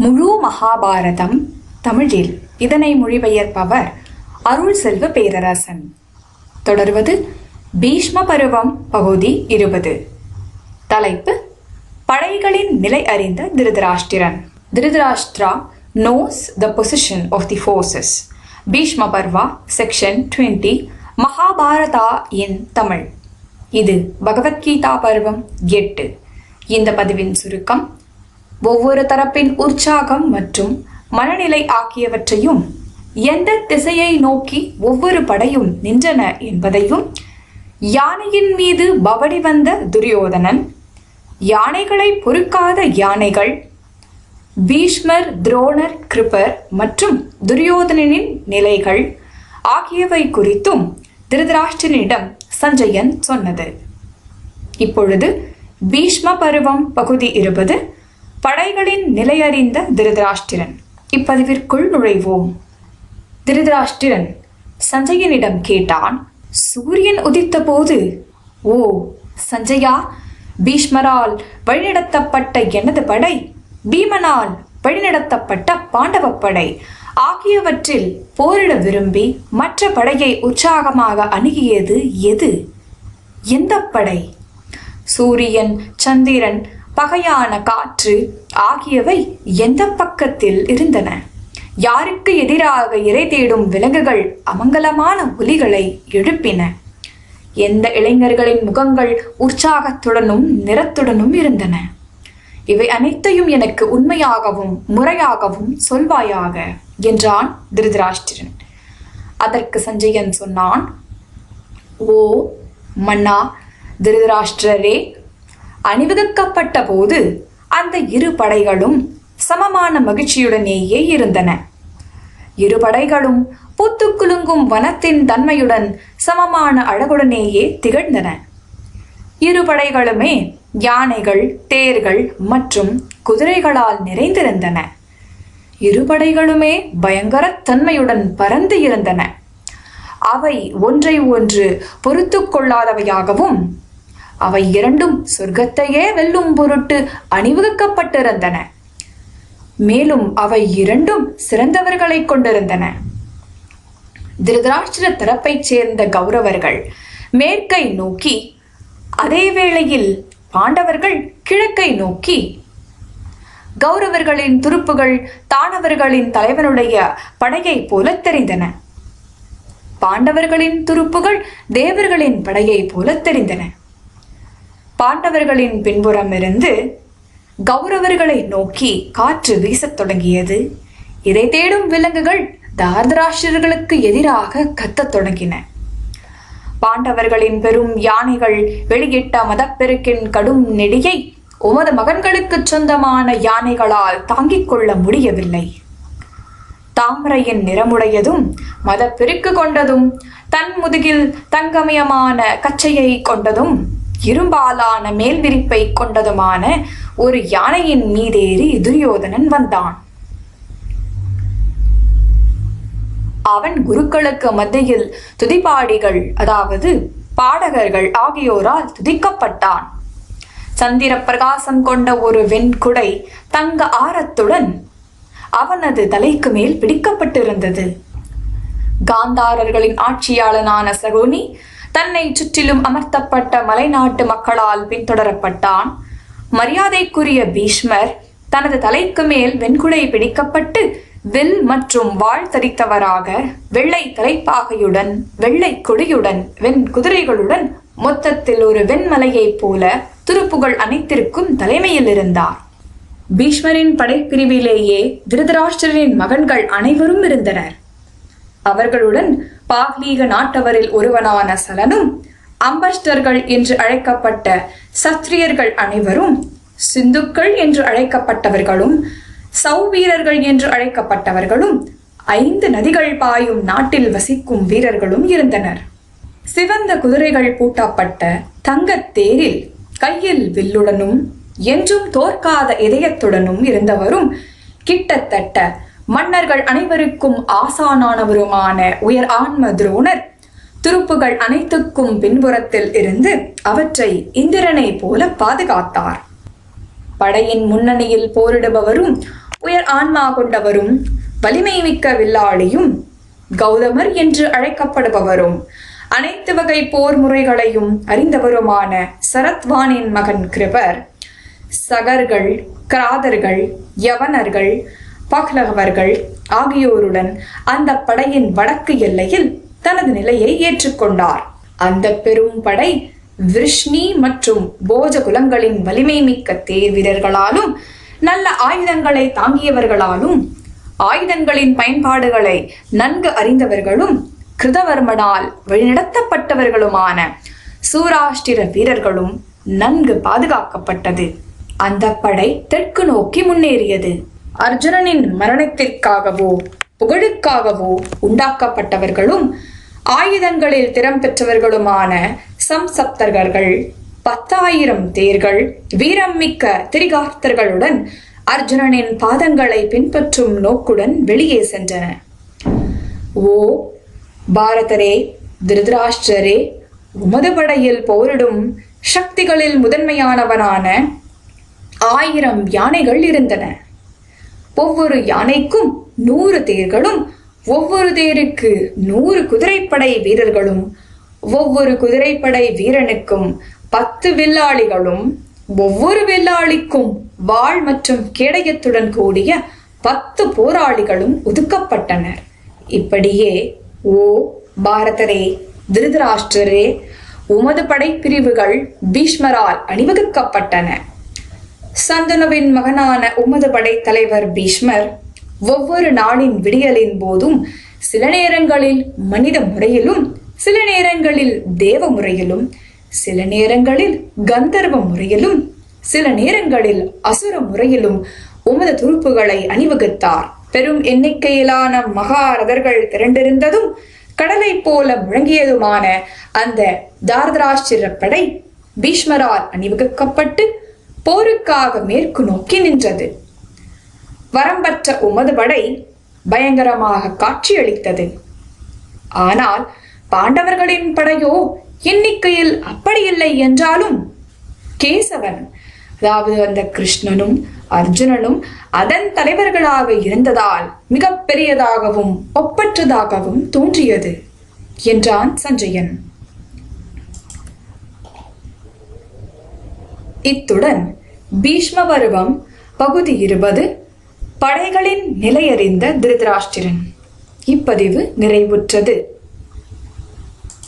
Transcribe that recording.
முழு மகாபாரதம் தமிழில். இதனை மொழிபெயர்ப்பவர் அருள் செல்வ பேரரசன். தொடர்வது பீஷ்ம பருவம் பகுதி இருபது. தலைப்பு படைகளின் நிலை அறிந்த Dhritarashtra. Dhritarashtra knows the position of the forces Bhishma Parva section twenty Mahabharata in Tamil. இது பகவத்கீதா பருவம் எட்டு. இந்த பதிவின் சுருக்கம் ஒவ்வொரு தரப்பின் உற்சாகம் மற்றும் மனநிலை ஆகியவற்றையும் எந்த திசையை நோக்கி ஒவ்வொரு படையும் நின்றன என்பதையும் யானையின் மீது பவடி வந்த துரியோதனன் யானைகளை பொறுக்காத யானைகள் பீஷ்மர் துரோணர் கிருபர் மற்றும் துரியோதனனின் நிலைகள் ஆகியவை குறித்தும் திருதராஷ்டிரனிடம் சஞ்சயன் சொன்னது. இப்பொழுது பீஷ்ம பருவம் பகுதி இருபது. படைகளின் நிலையறிந்த திருதராஷ்டிரன். இப்பதிவிற்குள் நுழைவோம். திருதராஷ்டிரன் சஞ்சயனிடம் கேட்டான் சூரியன் உதித்தபோது ஓ சஞ்சயா பீஷ்மரால் வழிநடத்தப்பட்ட எனது படை பீமனால் வழிநடத்தப்பட்ட பாண்டவ படை ஆகியவற்றில் போரிட விரும்பி மற்ற படையை உற்சாகமாக அணுகியது எது? எந்த படை? சூரியன் சந்திரன் பகையான காற்று ஆகியவை எந்த பக்கத்தில் இருந்தன? யாருக்கு எதிராக இறை தேடும் விலங்குகள் அமங்கலமான ஒலிகளை எழுப்பின? எந்த இளைஞர்களின் முகங்கள் உற்சாகத்துடனும் நிறத்துடனும் இருந்தன? இவை அனைத்தையும் எனக்கு உண்மையாகவும் முறையாகவும் சொல்வாயாக என்றான் திருதராஷ்டிரன். அதற்கு சஞ்சயன் சொன்னான் ஓ மன்னா திருதராஷ்டிரரே அணிவகுக்கப்பட்ட போது அந்த இரு படைகளும் சமமான மகிழ்ச்சியுடனேயே இருந்தன. இரு படைகளும் பூத்து குலுங்கும் வனத்தின் தன்மையுடன் சமமான அழகுடனேயே திகழ்ந்தன. இரு படைகளுமே யானைகள் தேர்கள் மற்றும் குதிரைகளால் நிறைந்திருந்தன. இரு படைகளுமே பயங்கர தன்மையுடன் பறந்து இருந்தன. அவை ஒன்றை ஒன்று பொறுத்து கொள்ளாதவையாகவும் அவை இரண்டும் சொர்க்கத்தையே வெல்லும் பொருட்டு அணிவகுக்கப்பட்டிருந்தன. மேலும் அவை இரண்டும் சிறந்தவர்களை கொண்டிருந்தன. திருதராட்சிர தரப்பைச் சேர்ந்த கௌரவர்கள் மேற்கை நோக்கி அதே வேளையில் பாண்டவர்கள் கிழக்கை நோக்கி கௌரவர்களின் துருப்புகள் தானவர்களின் தலைவனுடைய படையைப் போல தெரிந்தன. பாண்டவர்களின் துருப்புகள் தேவர்களின் படையைப் போல தெரிந்தன. பாண்டவர்களின் பின்புறம் இருந்து கௌரவர்களை நோக்கி காற்று வீசத் தொடங்கியது. இதை தேடும் விலங்குகள் தாரதராஷ்டிரர்களுக்கு எதிராக கத்தத் தொடங்கின. பாண்டவர்களின் பெரும் யானைகள் வெளியிட்ட மதப்பெருக்கின் கடும் நெடியை உமது மகன்களுக்கு சொந்தமான யானைகளால் தாங்கிக் கொள்ள முடியவில்லை. தாமரையின் நிறமுடையதும் மதப்பெருக்கு கொண்டதும் தன் முதுகில் தங்கமயமான கச்சையை கொண்டதும் இரும்பாலான மேல் விரிப்பை கொண்டதுமான ஒரு யானையின் மீதேறி துரியோதனன் வந்தான். அவன் குருக்களுக்கு மத்தியில் துதிபாடிகள் அதாவது பாடகர்கள் ஆகியோரால் துதிக்கப்பட்டான். சந்திர பிரகாசம் கொண்ட ஒரு வெண்குடை தங்க ஆரத்துடன் அவனது தலைக்கு மேல் பிடிக்கப்பட்டிருந்தது. காந்தாரர்களின் ஆட்சியாளனான சகுனி தன்னை சுற்றிலும் அமர்த்தப்பட்ட மலைநாட்டு மக்களால் பின்தொடரப்பட்டான். மரியாதைக்குரிய பீஷ்மர் தனது தலைக்கு மேல் வெண்குடை பிடிக்கப்பட்டு வில் மற்றும் வாழ் தரித்தவராக வெள்ளை தலைப்பாகையுடன் வெள்ளை கொடியுடன் வெண் குதிரைகளுடன் மொத்தத்தில் ஒரு வெண்மலையைப் போல துருப்புகள் அனைத்திற்கும் தலைமையில் இருந்தார். பீஷ்மரின் படைப்பிரிவிலேயே திருதராஷ்டிரரின் மகன்கள் அனைவரும் இருந்தனர். அவர்களுடன் பாக்லீக நாட்டவரில் ஒருவனான சலனும் அம்பஷ்டர்கள் என்று அழைக்கப்பட்ட சத்திரியர்கள் அனைவரும் சிந்துக்கள் என்று அழைக்கப்பட்டவர்களும் சௌவீரர்கள் என்று அழைக்கப்பட்டவர்களும் ஐந்து நதிகள் பாயும் நாட்டில் வசிக்கும் வீரர்களும் இருந்தனர். சிவந்த குதிரைகள் பூட்டப்பட்ட தங்கத் தேரில் கையில் வில்லுடனும் என்றும் தோற்காத இதயத்துடனும் இருந்தவரும் கிட்டத்தட்ட மன்னர்கள் அனைவருக்கும் ஆசானானவருமான உயர் ஆன்ம துரோணர். துருப்புகள் அனைத்துக்கும் பின்புறத்தில் இருந்து அவற்றை இந்திரனை போல பாதுகாத்தார். படையின் முன்னணியில் போரிடுபவரும் உயர் ஆன்மா கொண்டவரும் வலிமை மிக்க வில்லாளியும் கௌதமர் என்று அழைக்கப்படுபவரும் அனைத்து வகை போர் முறைகளையும் அறிந்தவருமான சரத்வானின் மகன் கிருபர். சகர்கள் கிராதர்கள் யவனர்கள் பக்லகவர்கள் ஆகியோருடன் அந்த படையின் வடக்கு எல்லையில் தனது நிலையை ஏற்றுக்கொண்டார். அந்த பெரும் படை விஷ்ணி மற்றும் போஜ குலங்களின் வலிமை மிக்க தேர் வீரர்களாலும் நல்ல ஆயுதங்களை தாங்கியவர்களாலும் ஆயுதங்களின் பயன்பாடுகளை நன்கு அறிந்தவர்களும் கிருதவர்மனால் வழிநடத்தப்பட்டவர்களுமான சூராஷ்டிர வீரர்களும் நன்கு பாதுகாக்கப்பட்டது. அந்த படை தெற்கு நோக்கி முன்னேறியது. அர்ஜுனனின் மரணத்திற்காகவோ புகழுக்காகவோ உண்டாக்கப்பட்டவர்களும் ஆயுதங்களில் திறம் பெற்றவர்களுமான சம்சப்தர்கள் பத்தாயிரம் தேர்கள் வீரம் மிக்க திரிகார்த்தர்களுடன் அர்ஜுனனின் பாதங்களை பின்பற்றும் நோக்குடன் வெளியே சென்றன. ஓ பாரதரே திருதராஷ்டரே உமது படையில் போரிடும் சக்திகளில் முதன்மையானவனான ஆயிரம் யானைகள் இருந்தன. ஒவ்வொரு யானைக்கும் நூறு தேர்களும் ஒவ்வொரு தேருக்கு நூறு குதிரைப்படை வீரர்களும் ஒவ்வொரு குதிரைப்படை வீரனுக்கும் பத்து வில்லாளிகளும் ஒவ்வொரு வில்லாளிக்கும் வாழ் மற்றும் கேடயத்துடன் கூடிய பத்து போராளிகளும் ஒதுக்கப்பட்டனர். இப்படியே ஓ பாரதரே திருதராஷ்டிரரே உமது படைப்பிரிவுகள் பீஷ்மரால் அணிவகுக்கப்பட்டன. சந்தனுவின் மகனான உமது படை தலைவர் பீஷ்மர் ஒவ்வொரு நாளின் விடியலின் போதும் சில நேரங்களில் மனித முறையிலும் சில நேரங்களில் தேவ முறையிலும் சில நேரங்களில் கந்தர்வ முறையிலும் சில நேரங்களில் அசுர முறையிலும் உமது துருப்புகளை அணிவகுத்தார். பெரும் எண்ணிக்கையிலான மகாரதர்கள் திரண்டிருந்ததும் கடலைப் போல முழங்கியதுமான அந்த தாரதராஷ்டிர படை பீஷ்மரால் அணிவகுக்கப்பட்டு போருக்காக மேற்கு நோக்கி நின்றது. வரம்பற்ற உமது படை பயங்கரமாக காட்சியளித்தது. ஆனால் பாண்டவர்களின் படையோ எண்ணிக்கையில் அப்படியில்லை என்றாலும் கேசவன் அதாவது அந்த கிருஷ்ணனும் அர்ஜுனனும் அதன் தலைவர்களாக இருந்ததால் மிக பெரியதாகவும் ஒப்பற்றதாகவும் தோன்றியது என்றான் சஞ்சயன். இத்துடன் பீஷ்ம பருவம் பகுதி இருபது படைகளின் நிலையறிந்த திருதராஷ்டிரன். இப்பதிவு நிறைவுற்றது.